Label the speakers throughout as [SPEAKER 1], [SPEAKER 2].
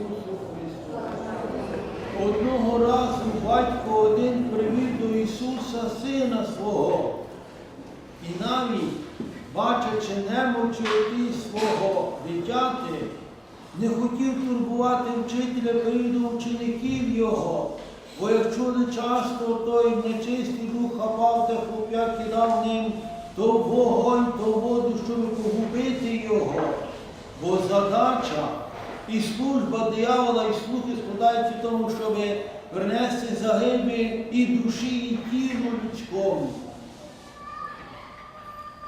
[SPEAKER 1] Ісусу Христу. Одного разу батько один привів до Ісуса Сина свого, і навіть, бачачи немовчу свого дитяти, не хотів турбувати вчителя перед учеників його, бо якщо не часто, той нечистий дух хапав та хлоп'я кидав ним то вогонь, то воду, щоб погубити його, бо задача і служба диявола, і слухи складаються в тому, щоб принести загибель і душі, і тілу людському.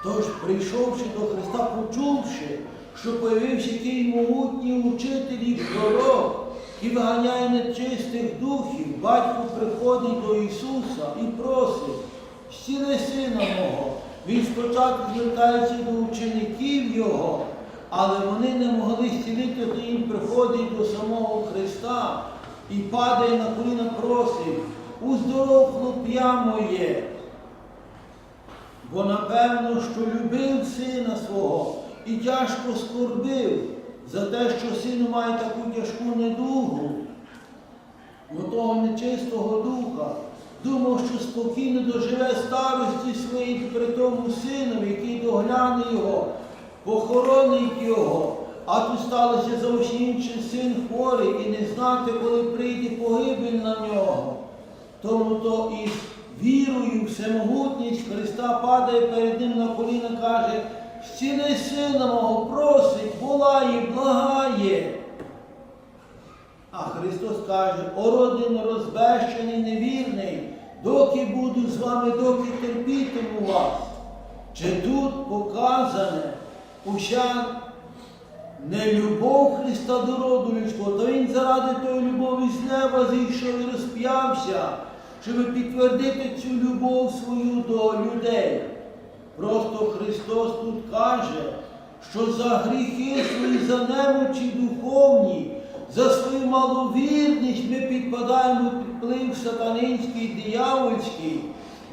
[SPEAKER 1] Тож, прийшовши до Христа, почувши, що появився який могутній учитель і пророк, і виганяє нечистих духів, батько приходить до Ісуса і просить, зціли сина мого. Він спочатку звертається до учеників Його, але вони не могли зцілити, то він приходить до самого Христа і падає на коліна, просить, уздоров хлоп'я моє. Бо напевно, що любив сина свого і тяжко скорбив за те, що син має таку тяжку недугу, до того нечистого духа, думав, що спокійно доживе старості своїй при тому сину, який догляне його, похоронить його. А тут сталося зовсім інший син хворий і не знати, коли прийде погибель на нього. Тому то із вірою, всемогутність Христа падає перед ним на коліна, каже, зціли сина мого, просить, волає, благає. А Христос каже, о родин розбещений, невірний, доки буду з вами, доки терпітиму вас. Чи тут показане уся нелюбов Христа до роду людського, то Він заради тої любові з неба зійшов і розп'явся, щоб підтвердити цю любов свою до людей. Просто Христос тут каже, що за гріхи свої, за немочі духовні, за свою маловірність ми підпадаємо під вплив сатанинський, диявольський.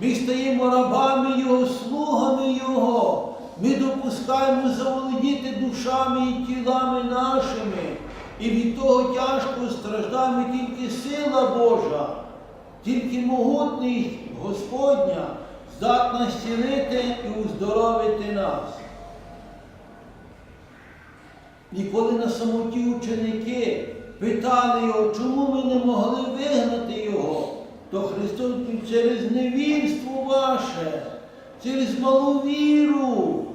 [SPEAKER 1] Ми стаємо рабами Його, слугами Його. Ми допускаємо заволодіти душами і тілами нашими. І від того тяжко страждаємо тільки сила Божа, тільки могутність Господня здатна зцілити і уздоровити нас. І коли на самоті ученики питали його, чому ми не могли вигнати його, то Христос через невірство ваше, через малу віру.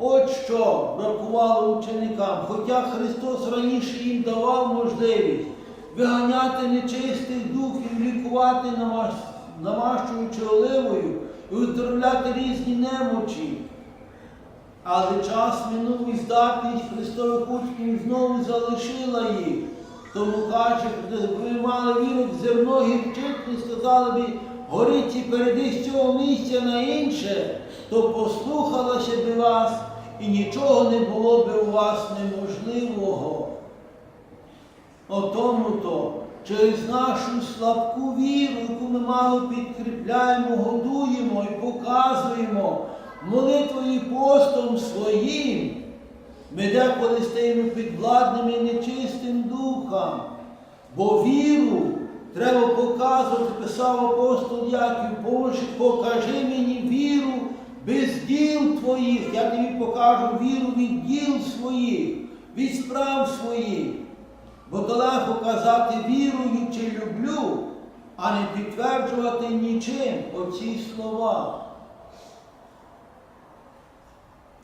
[SPEAKER 1] От що бракувало ученикам. Хоча Христос раніше їм давав можливість виганяти нечистих духів, лікувати намащуючи оливою і оздоровляти різні немочі. Але час минув і здатність Христових учнів знову залишила їх. Тому каже, ви віру в зерно гірчитне, сказали б, горіться перейди з цього місця на інше, то послухалася би вас, і нічого не було би у вас неможливого. Отому-то через нашу слабку віру, яку ми мало підкріпляємо, годуємо і показуємо молитвою і постом своїм, ми деколи стаємо підвладними нечистим духам, бо віру треба показувати, писав апостол Яків, Боже, покажи мені віру без діл твоїх, я тобі покажу віру від діл своїх, від справ своїх. Бо далеко казати вірую чи люблю, а не підтверджувати нічим оці слова.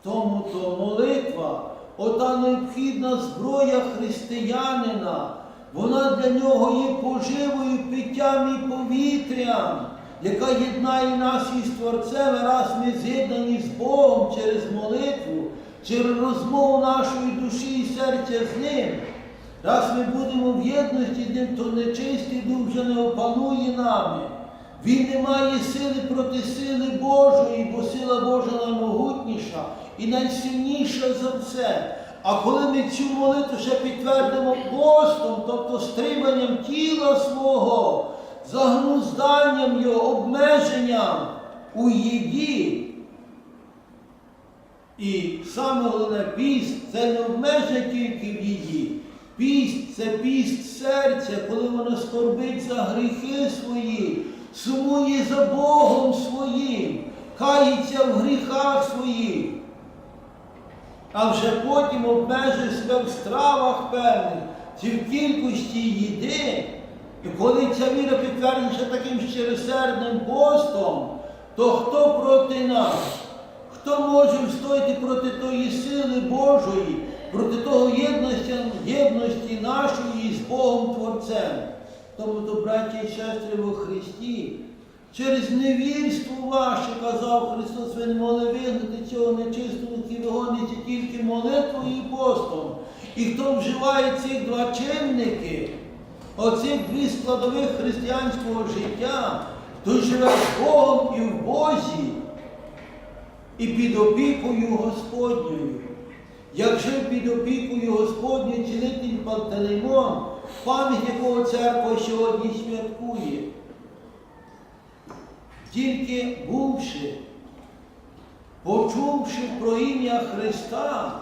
[SPEAKER 1] Тому то молитва, ота необхідна зброя християнина, вона для нього є поживою, питтям і повітрям, яка єднає нас із Творцем, раз ми з'єднані з Богом через молитву, через розмову нашої душі і серця з Ним. Раз ми будемо в єдності з ним, то нечистий дух вже не опанує нами. Він не має сили проти сили Божої, бо сила Божа наймогутніша і найсильніша за все. А коли ми цю молитву ще підтвердимо постом, тобто стриманням тіла свого, загнузданням його, обмеженням у їді, і саме головне піст це не обмеження тільки в їді. Піст це піст серця, коли воно скорбить за гріхи свої, сумує за Богом своїм, кається в гріхах своїх, а вже потім обмежує себе в стравах певних чи в кількості їди. І коли ця віра підтверджується таким щиросердним постом, то хто проти нас? Хто може встояти проти тої сили Божої, проти того єдності, єдності нашої з Богом Творцем? Тому, то, браті і сестри во Христі, через невірство ваше, казав Христос, ви не могли вигнати цього нечистого, який вигониться тільки молитвою і постом. І хто вживає ці два чинники, оцих дві складових християнського життя, той живе з Богом і в Бозі, і під опікою Господньою. Як жив під опікою Господньою цілитель Пантелеймон, пам'ять якого церква сьогодні святкує. Тільки бувши, почувши про ім'я Христа,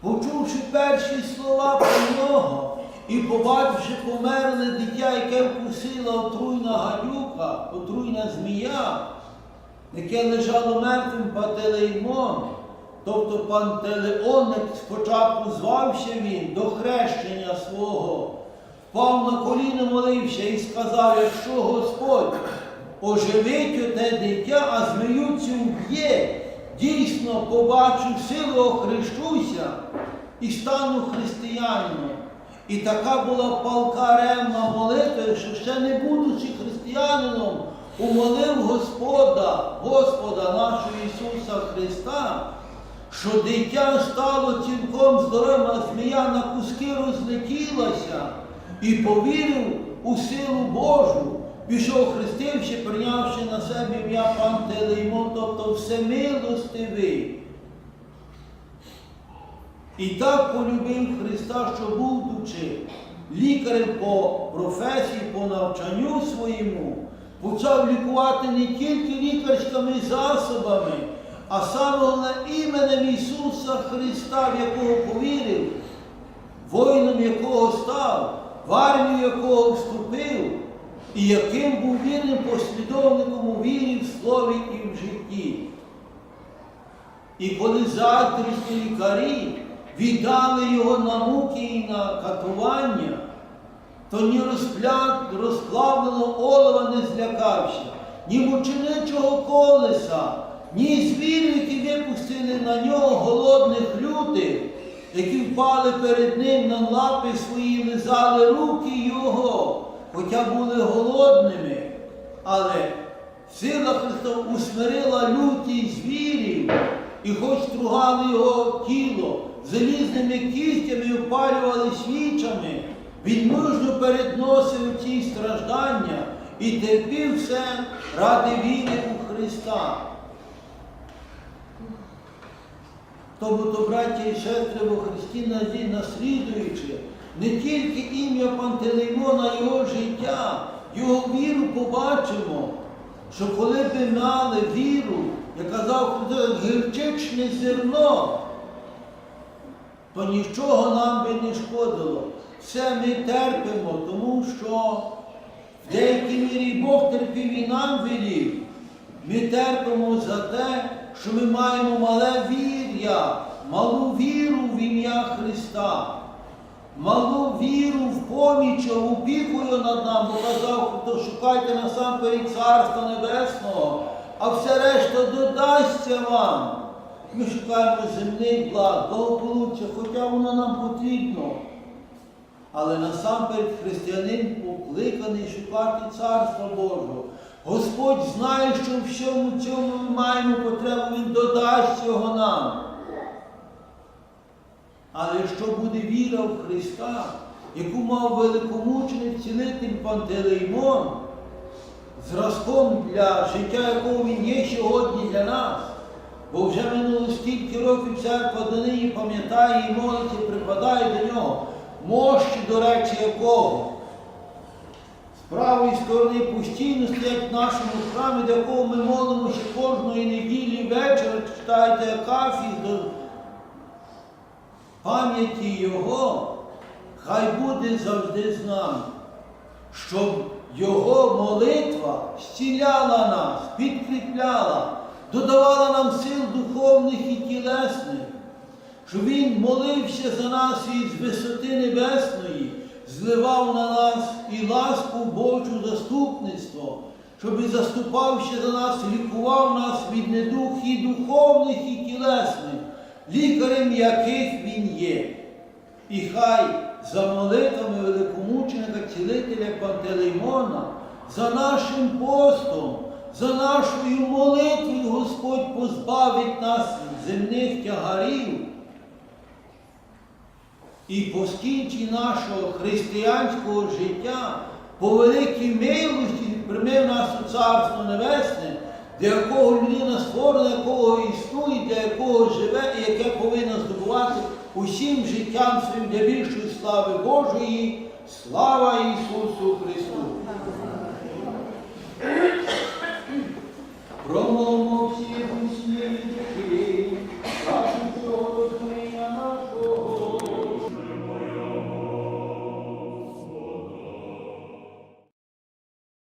[SPEAKER 1] почувши перші слова про нього і побачивши померле дитя, яке вкусила отруйна гадюка, отруйна змія, яке лежало мертвим Пантелеймон, тобто Пантелеон, спочатку звався він до хрещення свого, впав на коліно молився і сказав, якщо Господь оживить оте дитя, а змію цю вб'є, дійсно побачу силу, охрещуся і стану християнином. І така була палка ревна молитва, що ще не будучи християнином, умолив Господа, Господа нашого Ісуса Христа, що дитя стало цілком здоровим, а змія на куски розлетілася і повірив у силу Божу, пішов хрестивши, прийнявши на себе ім'я Пантелеймон, тобто всемилостивий. І так полюбив Христа, що будучи лікарем по професії, по навчанню своєму, почав лікувати не тільки лікарськими засобами, а саме головне іменем Ісуса Христа, в якого повірив, воїном якого став, в армію якого вступив, і яким був вірним послідовником у вірі, в слові і в житті. І коли заздрісні лікарі віддали його на муки і на катування, то ні розплавленого олова не злякався, ні мученичого колеса, ні звірів, які випустили на нього голодних лютих, які впали перед ним на лапи свої, лизали руки його, хоча були голодними, але сила Христа усмирила лютість звірів, і хоч стругали його тіло, залізними кістями опалювали свічами, він мужньо передносив ці страждання і терпів все ради віри у Христа. Тому, то, браті і сестри во Христі назі, наслідуючи не тільки ім'я Пантелеймона, його життя, його віру побачимо, що коли б мали віру, як казав Христос, гірчичне зерно, то нічого нам би не шкодило. Все ми терпимо, тому що в деякій мірі Бог терпів і нам велів. Ми терпимо за те, що ми маємо мале вір'я, малу віру в ім'я Христа, малу віру в поміч, опікою над нами, бо казав, хто шукайте насамперед Царства Небесного, а все решта додасться вам. Ми шукаємо земних благ, благополуччя, хоча воно нам потрібно. Але насамперед християнин покликаний шукати Царства Божого. Господь знає, що в всьому цьому ми маємо потребу, Він додасть його нам. Але якщо буде віра в Христа, яку мав великомучений цілитель Пантелеймон, зразком для життя, якого він є сьогодні для нас, бо вже минуло стільки років церква до нині пам'ятає і молиться, припадає до нього, мощі, до речі, якого? З правої сторони постійно стоять в нашому храмі, до якого ми молимося кожної неділі вечора, читаєте Акафіс до пам'яті Його, хай буде завжди з нами, щоб Його молитва зціляла нас, підкріпляла, додавала нам сил духовних і тілесних, що Він молився за нас із висоти небесної, зливав на нас і ласку Божу заступництво, щоб і заступався за нас, лікував нас від недух і духовних і тілесних, лікарем яких Він є. І хай за молитвами великомученика цілителя Пантелеймона, за нашим постом, за нашою молитвою Господь позбавить нас земних тягарів і по скінчі нашого християнського життя, по великій милості прийме нас у Царство Небесне, для якого людина створена, якого існує, для якого живе і яке повинна здобувати усім життям своїм для більшої слави Божої. Слава Ісусу Христу! Промовчи усі.